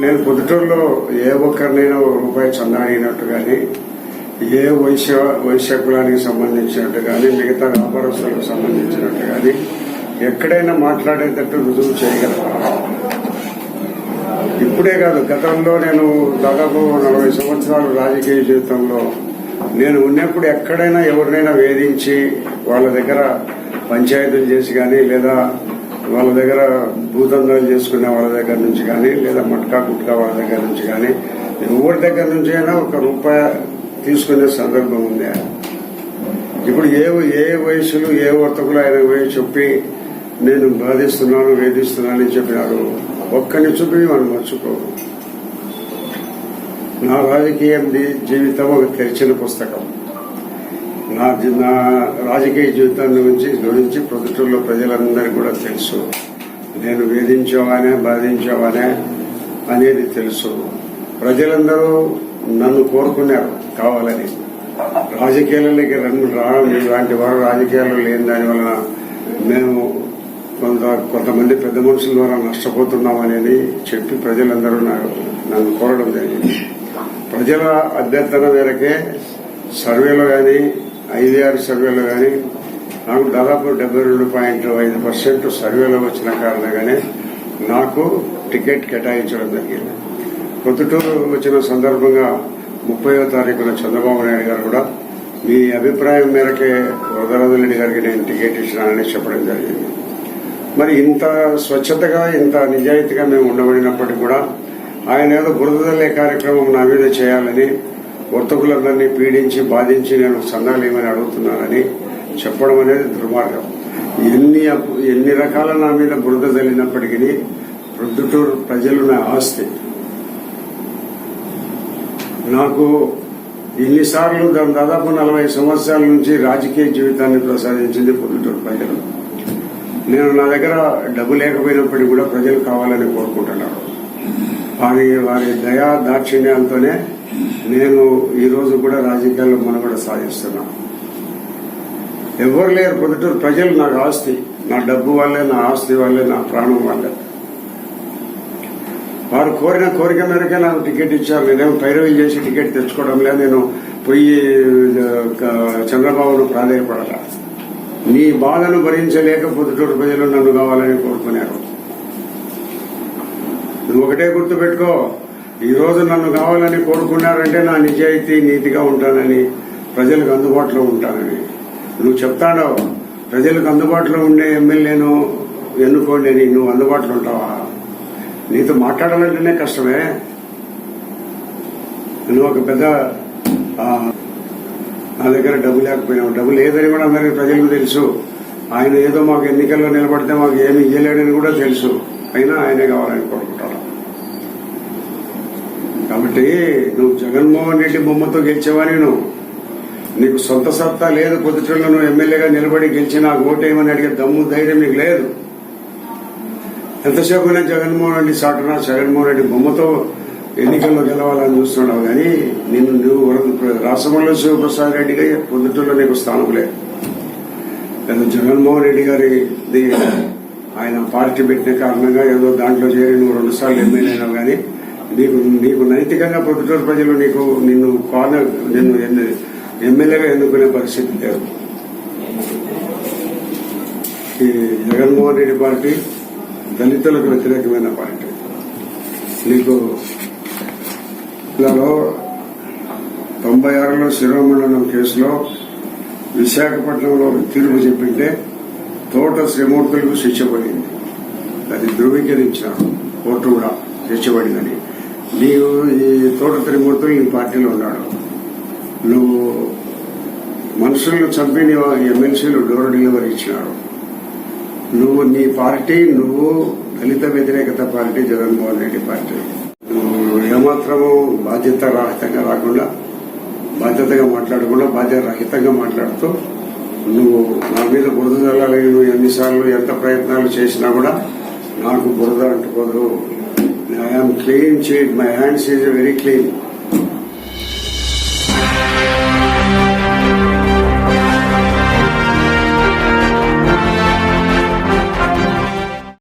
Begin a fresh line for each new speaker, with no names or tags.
నేను పొద్దుటూరులో ఏ ఒక్కరినైనా రూపాయి చందా అడిగినట్టు కానీ ఏ వైశ్య వైశ్య కులానికి సంబంధించినట్టు కానీ మిగతా వ్యాపారస్తులకు సంబంధించినట్టు కానీ ఎక్కడైనా మాట్లాడేటట్టు రుజువు చేయగలరా ఇప్పుడే కాదు గతంలో నేను దాదాపు నలభై సంవత్సరాలు రాజకీయ జీవితంలో నేను ఉన్నప్పుడు ఎక్కడైనా ఎవరినైనా వేధించి వాళ్ళ దగ్గర పంచాయతీలు చేసి కానీ లేదా వాళ్ళ దగ్గర భూదందాలు చేసుకునే వాళ్ళ దగ్గర నుంచి కానీ లేదా మట్కా గుట్కా వాళ్ళ దగ్గర నుంచి కానీ ఎవరి దగ్గర నుంచి అయినా ఒక రూపాయి తీసుకునే సందర్భం ఉంది. ఇప్పుడు ఏ ఏ వయసులు ఏ వర్తకులు ఆయన పోయి చెప్పి నేను బాధిస్తున్నాను వేధిస్తున్నాను అని చెప్పినారు ఒక్కని చూపి మనం మర్చిపోదు నా రాజకీయం జీవితం ఒక తెరిచిన పుస్తకం. నా నా రాజకీయ జీవితాన్ని గురించి గురించి ప్రొద్దుటూరులో ప్రజలందరికీ కూడా తెలుసు. నేను వేధించేవానే బాధించేవానే అనేది తెలుసు. ప్రజలందరూ నన్ను కోరుకున్నారు కావాలని. రాజకీయాలలోకి రెండు రావడం ఇలాంటి వారు రాజకీయాల్లో లేని దాని వలన మేము కొంత కొంతమంది పెద్ద మనుషుల ద్వారా నష్టపోతున్నాం అనేది చెప్పి ప్రజలందరూ నాకు నన్ను కోరడం జరిగింది. ప్రజల అభ్యర్థన మేరకే సర్వేలో కానీ ఐవీఆర్ సర్వేలో కానీ నాకు దాదాపు డెబ్బై రెండు పాయింట్ ఐదు పర్సెంట్ సర్వేలో వచ్చిన కారణంగానే నాకు టికెట్ కేటాయించడం జరిగింది. పొద్దుటూరు వచ్చిన సందర్భంగా ముప్పైవ తారీఖున చంద్రబాబు నాయుడు గారు కూడా మీ అభిప్రాయం మేరకే వరదరాజరెడ్డి గారికి నేను టికెట్ ఇచ్చినానని చెప్పడం జరిగింది. మరి ఇంత స్వచ్ఛతగా ఇంత నిజాయితీగా మేము ఉండబడినప్పటికీ కూడా ఆయన ఏదో బురదలే కార్యక్రమం నా మీద చేయాలని వర్తకులందరినీ పీడించి బాధించి నేను సన్నాలు ఏమని అడుగుతున్నానని చెప్పడం అనేది దుర్మార్గం. ఎన్ని అప్పు- ఎన్ని రకాల నా మీద బురద చల్లినప్పటికీ ప్రొద్దుటూరు ప్రజలు నా ఆస్తి. నాకు ఇన్నిసార్లు దాని దాదాపు నలభై సంవత్సరాల నుంచి రాజకీయ జీవితాన్ని ప్రసాదించింది పొద్దుటూరు ప్రజలు. నేను నా దగ్గర డబ్బు లేకపోయినప్పటికీ కూడా ప్రజలు కావాలని కోరుకుంటున్నాను. వారి వారి దయా దాక్షిణ్యంతోనే నేను ఈ రోజు కూడా రాజకీయాల్లో మనుగడ సాధిస్తున్నా ఎవరు లేరు పొద్దుటూరు ప్రజలు నాకు ఆస్తి నా డబ్బు వల్లే నా ఆస్తి వల్లే నా ప్రాణం వల్లే వారు కోరిన కోరిక మేరకే నాకు టికెట్ ఇచ్చారు. నేనేం పైరవీ చేసి టికెట్ తెచ్చుకోవడం లేదు. నేను పోయి చంద్రబాబును ప్రాధాయపడాల నీ బాధను భరించలేక పొద్దుటూరు ప్రజలు నన్ను కావాలని కోరుకున్నారు. నువ్వు ఒకటే గుర్తుపెట్టుకో. ఈ రోజు నన్ను కావాలని కోరుకున్నారంటే నా నిజాయితీ నీతిగా ఉంటానని ప్రజలకు అందుబాటులో ఉంటానని. నువ్వు చెప్తాడో ప్రజలకు అందుబాటులో ఉండే ఎమ్మెల్యేను ఎన్నుకోండి అని నువ్వు అందుబాటులో ఉంటావా? నీతో మాట్లాడాలంటేనే కష్టమే. నువ్వు ఒక పెద్ద నా దగ్గర డబ్బు లేకపోయినావు. డబ్బు లేదని కూడా అందరికీ ప్రజలకు తెలుసు. ఆయన ఏదో మాకు ఎన్నికల్లో నిలబడితే మాకు ఏమి ఇయ్యలేడని కూడా తెలుసు. అయినా ఆయనే కావాలని కోరుకుంటారు. అంటే నువ్వు జగన్మోహన్ రెడ్డి బొమ్మతో గెలిచేవాని నువ్వు. నీకు సొంత సత్తా లేదు పొద్దుటూరులో నువ్వు ఎమ్మెల్యేగా నిలబడి గెలిచి నాకు ఓటేయమని అడిగే దమ్ము ధైర్యం నీకు లేదు. ఎంతసేపు అయినా జగన్మోహన్ రెడ్డి సాటున జగన్మోహన్ రెడ్డి బొమ్మతో ఎన్నికల్లో గెలవాలని చూస్తున్నావు కానీ నిన్ను నువ్వు వరకు- శివప్రసాద్ రెడ్డిగా పొద్దుటూరులో నీకు స్థానం లేదు. జగన్మోహన్ రెడ్డి గారి ఆయన పార్టీ పెట్టిన కారణంగా ఏదో దాంట్లో చేరి నువ్వు రెండుసార్లు ఎమ్మెల్యేనావు ఎమ్మెల్యే అయినావు కానీ నీకు నీకు నైతికంగా పొద్దుటూరు ప్రజలు నీకు నిన్ను కార్నర్ నిన్ను ఎమ్మెల్యేగా ఎన్నుకునే పరిస్థితి లేదు. ఈ జగన్మోహన్ రెడ్డి పార్టీ దళితులకు వ్యతిరేకమైన పార్టీ. నీకు జిల్లాలో తొంభై ఆరులో శిరోమండలం కేసులో విశాఖపట్నంలో తీర్పు చెప్పింటే తోట శ్రీమూర్తులకు శిక్ష పడింది. అది ధృవీకరించారు కోర్టు కూడా శిక్ష పడిందని. నీవు ఈ తోట త్రిమూర్తులు ఈ పార్టీలో ఉన్నాడు. నువ్వు మనుషులను చంపిన ఎమ్మెల్సీలు డోర్ డెలివరీ ఇచ్చినాడు. నువ్వు నీ పార్టీ నువ్వు దళిత వ్యతిరేకత పార్టీ జగన్మోహన్ రెడ్డి పార్టీ. నువ్వు ఏమాత్రము బాధ్యత రహితంగా రాకుండా బాధ్యతగా మాట్లాడకుండా బాధ్యత రహితంగా మాట్లాడుతూ నువ్వు నా మీద బురద చల్లాలని నువ్వు ఎన్నిసార్లు ఎంత ప్రయత్నాలు చేసినా కూడా నాకు బురద అంటుకోదు. I am clean sheet, my hands is very clean.